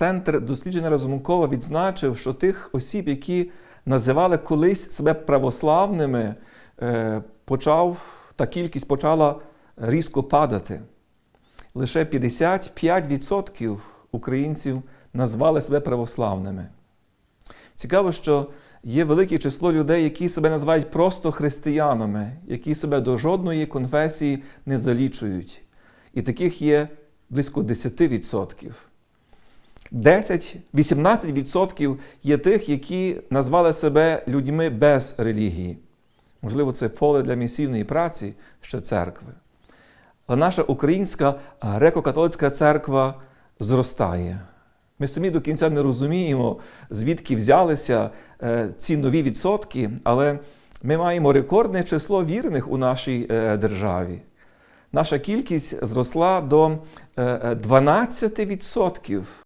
Центр дослідження Разумкова відзначив, що тих осіб, які називали колись себе православними, е, почав, та кількість почала різко падати. Лише 55% українців назвали себе православними. Цікаво, що є велике число людей, які себе називають просто християнами, які себе до жодної конфесії не залічують. І таких є близько 10%. 10-18% є тих, які назвали себе людьми без релігії. Можливо, це поле для місійної праці ще церкви. Але наша українська греко-католицька церква зростає. Ми самі до кінця не розуміємо, звідки взялися е, ці нові відсотки, але ми маємо рекордне число вірних у нашій е, державі. Наша кількість зросла до е, е, 12%.